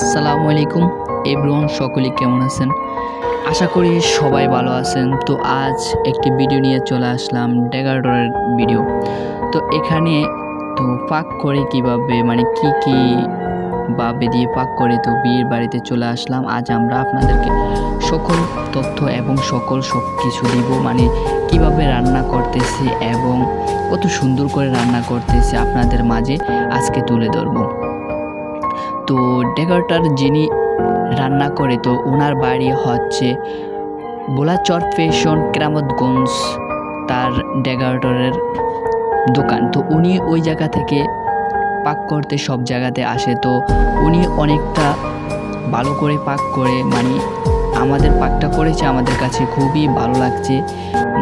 আসসালামু আলাইকুম এভরিওয়ান সকলে কেমন আছেন? আশা করি সবাই ভালো আছেন। তো আজ একটি ভিডিও নিয়ে চলে আসলাম ডেগারডরের ভিডিও তো এখানে তো পাক করে কীভাবে মানে কি কি ভাবে দিয়ে পাক করে তো বিয়ের বাড়িতে চলে আসলাম, আজ আমরা আপনাদেরকে সকল তথ্য এবং সকল সব কিছু দিব মানে কীভাবে রান্না করতেছি এবং কত সুন্দর করে রান্না করতেছি আপনাদের মাঝে আজকে তুলে ধরবো। তো ডেকারটার যিনি রান্না করে, তো ওনার বাড়ি হচ্ছে বোলাচর ফ্যাশন কেরামতগঞ্জ তার ডেকারটরের দোকান। তো উনি ওই জায়গা থেকে পাক করতে সব জায়গাতে আসে। তো উনি অনেকটা ভালো করে পাক করে মানে আমাদের পাকটা করেছে, আমাদের কাছে খুবই ভালো লাগছে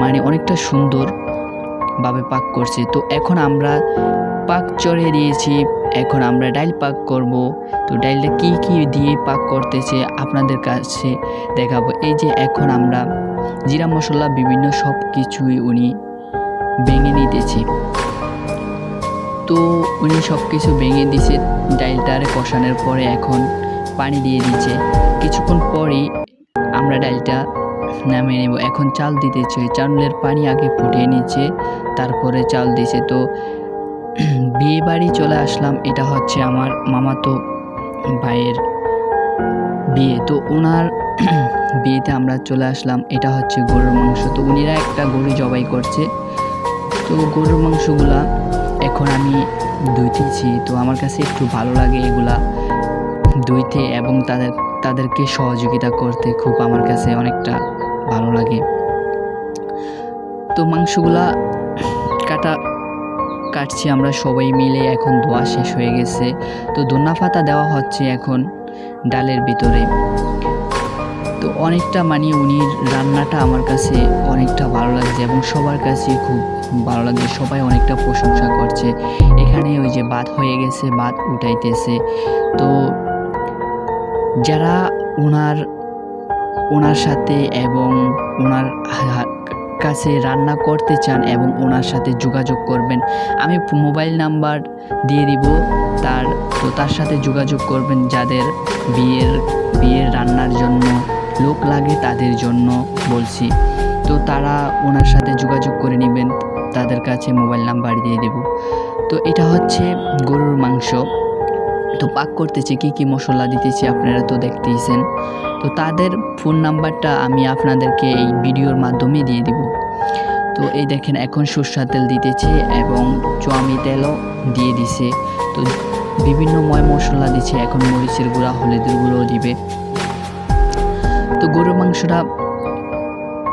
মানে অনেকটা সুন্দরভাবে পাক করছে। তো এখন আমরা পাক চড়ে দিয়েছি এখন আমরা ডাইল পাক করব। তো ডাইলটা কি কি দিয়ে পাক করতেছে আপনাদের কাছে দেখাবো। এই যে এখন আমরা জিরা মশলা, বিভিন্ন সব কিছুই উনি ভেঙে নিতেছি। তো উনি সব কিছু ভেঙে দিছে ডাইলটার কষানোর পরে এখন পানি দিয়ে দিচ্ছে। কিছুক্ষণ পরেই আমরা ডাইলটা নামিয়ে নেব। এখন চাল দিতেছে। চাউলের পানি আগে ফুটিয়ে নিচ্ছে, তারপরে চাল দিছে। তো বিয়ে বাড়ি চলে আসলাম, এটা হচ্ছে আমার মামাতো ভাইয়ের বিয়ে। তো ওনার বিয়েতে আমরা চলে আসলাম, এটা হচ্ছে গরুর মাংস। তো উনিরা একটা গরু জবাই করছে। তো গরুর মাংসগুলা এখন আমি ধুইতেছি, তো আমার কাছে একটু ভালো লাগে এগুলা ধুইতে এবং তাদের, তাদেরকে সহযোগিতা করতে খুব আমার কাছে অনেকটা ভালো লাগে। তো মাংসগুলা কাটা কাটছি, আমরা সবাই মিলে এখন ধোয়া শেষ হয়ে গেছে। তো ধন্যা পাতা দেওয়া হচ্ছে এখন ডালের ভিতরে। তো অনেকটা মানে উনি রান্নাটা আমার কাছে অনেকটা ভালো লাগছে এবং সবার কাছে খুব ভালো লাগছে, সবাই অনেকটা প্রশংসা করছে। এখানে ওই যে ভাত হয়ে গেছে, ভাত উঠাইতেছে। তো যারা ওনার ওনার সাথে এবং ওনার কাছে রান্না করতে চান এবং ওনার সাথে যোগাযোগ করবেন, আমি মোবাইল নাম্বার দিয়ে দিব। তার, তো তার সাথে যোগাযোগ করবেন যাদের বিয়ের বিয়ের রান্নার জন্য লোক লাগে তাদের জন্য বলছি। তো তারা ওনার সাথে যোগাযোগ করে নেবেন, তাদের কাছে মোবাইল নাম্বার দিয়ে দেব। তো এটা হচ্ছে গরুর মাংস। তো পাক করতেছি, কি কি মশলা দিতেছি আপনারা তো দেখতেইছেন। তো তাদের ফোন নাম্বারটা আমি আপনাদেরকে এই ভিডিওর মাধ্যমে দিয়ে দিব। তো এই দেখেন, এখন সরষার তেল দিতেছে এবং চুয়ামি তেলও দিয়ে দিছে। তো বিভিন্ন ময় মশলা দিচ্ছে এখন মরিচের গুঁড়া, হলুদের গুঁড়োও দিবে। তো গরুর মাংসটা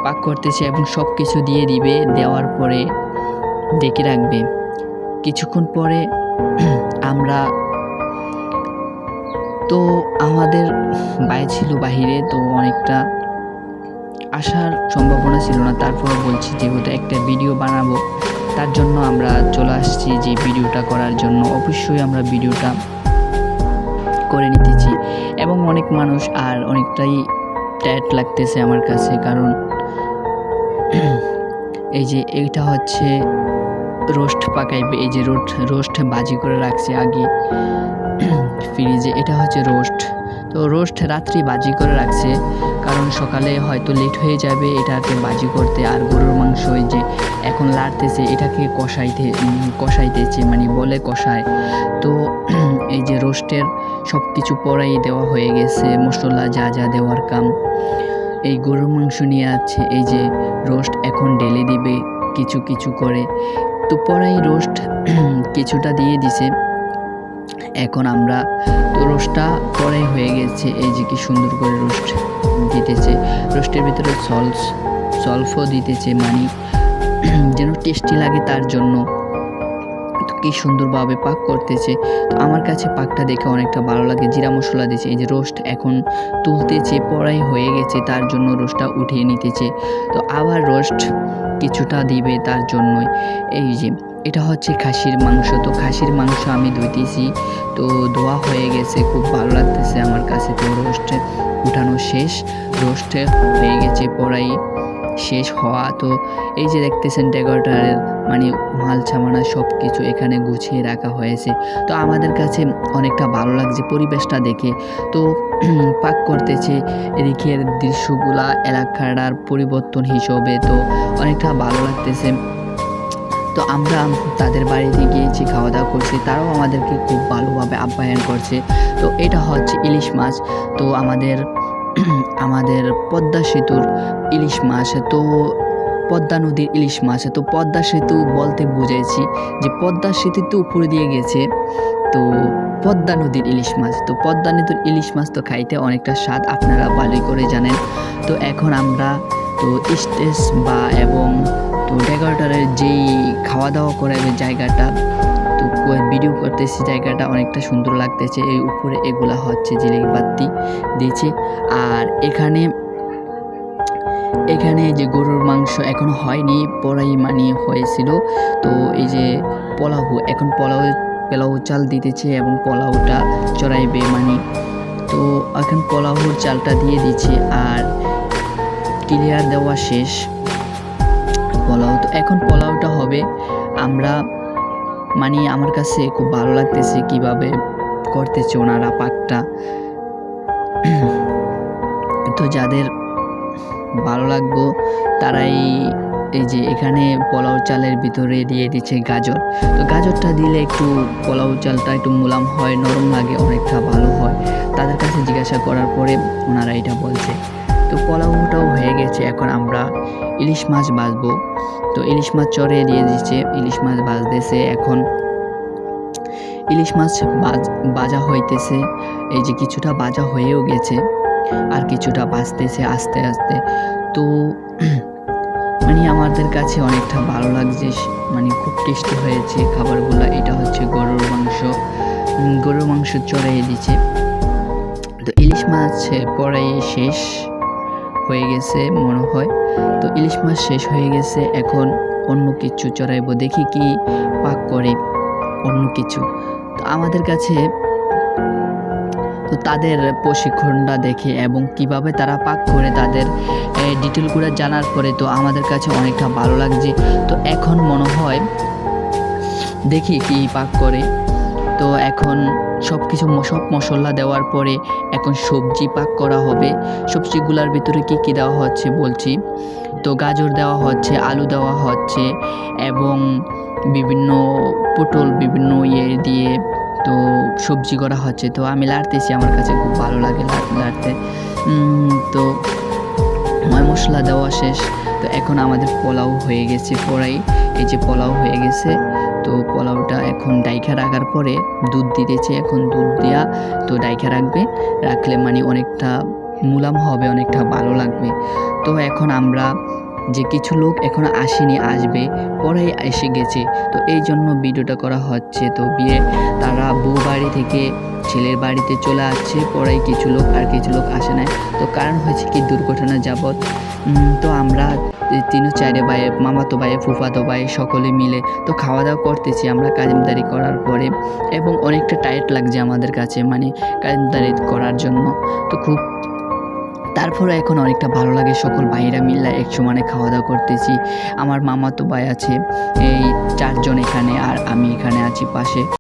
পাক করতেছে এবং সব কিছু দিয়ে দিবে, দেওয়ার পরে ডেকে রাখবে। কিছুক্ষণ পরে আমরা তো আমাদের ভাই ছিল বাহিরে, তো অনেকটা আসার সম্ভাবনা ছিল না। তারপরে বলছি যেহেতু একটা ভিডিও বানাবো, তার জন্য আমরা চলে আসছি যে ভিডিওটা করার জন্য। অবশ্যই আমরা ভিডিওটা করে নিতেছি। এবং অনেক মানুষ আর অনেকটাই ট্যাট লাগতেছে আমার কাছে, কারণ এই যে এইটা হচ্ছে রোস্ট পাকাইবে, এই যে রোস্ট রোস্ট বাজি করে রাখছে আগে। ফ্রিজে, এটা হচ্ছে রোস্ট। তো রোস্ট রাত্রি বাজি করে রাখছে, কারণ সকালে হয়তো লেট হয়ে যাবে এটাকে বাজি করতে, আর গরুর মাংস যে এখন লাড়তেছে, এটাকে কষাইতে কষাইতেছে মানে বলে কষায়। তো এই যে রোস্টের সব কিছু পরাই দেওয়া হয়ে গেছে, মশলা যা যা দেওয়ার কাম। এই গরুর মাংস নিয়ে আছে, এই যে রোস্ট এখন ঢেলে দিবে, কিছু কিছু করে। তো পরাই রোস্ট কিছুটা দিয়ে দিছে। এখন আমরা তো রোস্টটা পরে হয়ে গেছে, এই যে কি সুন্দর করে রোস্ট দিতেছে। রোস্টের ভিতরে সলস, সলফও দিতেছে মানে যেন টেস্টি লাগে তার জন্য। কি সুন্দরভাবে পাক করতেছে। তো আমার কাছে পাকটা দেখে অনেকটা ভালো লাগে। জিরা মশলা দিয়েছে, এই যে রোস্ট এখন তুলতেছে, পড়াই হয়ে গেছে, তার জন্য রোস্টটা উঠিয়ে নিতেছে। তো আবার রোস্ট কিছুটা দিবে তার জন্যই। এই যে, এটা হচ্ছে খাসির মাংস। তো খাসির মাংস আমি ধুইতেছি। তো ধোয়া হয়ে গেছে, খুব ভালো লাগতেছে আমার কাছে। তো রোস্টে উঠানো শেষ। রোস্টে হয়ে গেছে, পড়াই শেষ হওয়া। তো এই যে দেখতেছেন ডেকোরেটারের মানে মাল সামানা সব কিছু এখানে গুছিয়ে রাখা হয়েছে। তো আমাদের কাছে অনেকটা ভালো লাগছে পরিবেশটা দেখে। তো পাক করতেছে এদিকের দৃশ্যগুলা, এলাকাটার পরিবর্তন হিসেবে। তো অনেকটা ভালো লাগতেছে। তো আমরা তাদের বাড়িতে গিয়েছি খাওয়া দাওয়া করছি। তারাও আমাদেরকে খুব ভালোভাবে আপ্যায়ন করছে। তো এটা হচ্ছে ইলিশ মাছ। তো আমাদের আমাদের পদ্মা সেতুর ইলিশ মাছ, তো পদ্মা নদীর ইলিশ মাছ, তো পদ্মা সেতু বলতে বুঝেছি যে পদ্মা সেতু তো উপরে দিয়ে গেছে, তো পদ্মা নদীর ইলিশ মাছ, তো পদ্মা নদীর ইলিশ মাছ তো খাইতে অনেকটা স্বাদ, আপনারা ভালোই করে জানেন। তো এখন আমরা, তো স্টেজ বা এবং তো ডেকোরেটরের যেই খাওয়া দাওয়া করাবে জায়গাটা ভিডিও করতেছি, জায়গাটা অনেকটা সুন্দর লাগতেছে। এই উপরে এগুলা হচ্ছে জিলেবি বাতি দিয়েছে। আর এখানে এখানে যে গরুর মাংস এখন হয়নি পরাই মানে হয়েছিল। তো এই যে পোলাও, এখন পোলাও পোলাও চাল দিতেছে এবং পোলাওটা চড়াইবে মানে। তো এখন পোলাওর চালটা দিয়ে দিচ্ছে আর ক্লিয়ার দেওয়া শেষ। পোলাও তো, এখন পোলাওটা হবে। আমরা মানে আমার কাছে খুব ভালো লাগতেছে কীভাবে করতেছে ওনারা পাকটা। তো যাদের ভালো লাগবো, তারাই এই যে এখানে পোলাও চালের ভিতরে দিয়ে দিচ্ছে গাজর। তো গাজরটা দিলে একটু পোলাও চালটা একটু মোলাম হয়, নরম লাগে, অনেকটা ভালো হয়। তাদের কাছে জিজ্ঞাসা করার পরে ওনারা এটা বলছে। তো পোলাওটাও হয়ে গেছে। এখন আমরা ইলিশ মাছ বাজবো তো ইলিশ মাছ চড়ে দিয়ে দিচ্ছে, ইলিশ মাছ বাজতেছে এখন ইলিশ মাছ বাজা হইতেছে। এই যে কিছুটা বাজা হয়েও গেছে, আর কিছুটা বাঁচতেছে আস্তে আস্তে। তো মানে আমাদের কাছে অনেকটা ভালো লাগছে মানে খুব টেস্টি হয়েছে খাবারগুলো। এটা হচ্ছে গরুর মাংস। গরুর মাংস চড়াই দিচ্ছে। তো ইলিশ মাছ পড়াই শেষ। হয়ে গেছে মনে হয়। তো ইলিশ মাছ শেষ হয়ে গেছে, এখন অন্য কিছু চড়াইবো। দেখি কি পাক করে অন্য কিছু। তো আমাদের কাছে তো তাদের প্রশিক্ষণটা দেখে এবং কীভাবে তারা পাক করে তাদের ডিটেলগুলো জানার পরে তো আমাদের কাছে অনেকটা ভালো লাগছে। তো এখন মনে হয় দেখি কি পাক করে। তো এখন সব কিছু সব মশলা দেওয়ার পরে এখন সবজি পাক করা হবে। সবজিগুলোর ভিতরে কি কি দেওয়া হচ্ছে বলছি? তো গাজর দেওয়া হচ্ছে, আলু দেওয়া হচ্ছে এবং বিভিন্ন পটল, বিভিন্ন ইয়ে দিয়ে তো সবজি করা হচ্ছে। তো আমি লাড়তেছি, আমার কাছে খুব ভালো লাগে লাড়তে। তো ময় মশলা দেওয়া শেষ। তো এখন আমাদের পোলাও হয়ে গেছে পড়াই এই যে পোলাও হয়ে গেছে। তো পোলাওটা এখন ডাইখা রাখার পরে দুধ দিতেছে, এখন দুধ দেওয়া তো ডাইখা রাখবে। রাখলে মানে অনেকটা মুলাম হবে, অনেকটা ভালো লাগবে। তো এখন আমরা যে কিছু লোক এখনও আসেনি, আসবে, পরেই এসে গেছে। তো এই জন্য ভিডিওটা করা হচ্ছে। তো বিয়ে তারা বউ বাড়ি থেকে ছেলের বাড়িতে চলে আসছে, পরেই কিছু লোক আর কিছু লোক আসে না তো কারণ হয়েছে কি, দুর্ঘটনা যাবৎ। তো আমরা তিনও চারে ভাইয়ে মামাতো ভাইয়ে ফুফাতো ভাই সকলে মিলে তো খাওয়া দাওয়া করতেছি আমরা কাজিমদারি করার পরে এবং অনেকটা টাইট লাগছে আমাদের কাছে মানে কাজিমদারি করার জন্য। তো খুব তারপরে এখন অনেকটা ভালো লাগে, সকল ভাইরা মিল্লা এক সমানে খাওয়া দাওয়া করতেছি। আমার মামা তো ভাই আছে, এই চারজন এখানে আর আমি এখানে আছি পাশে।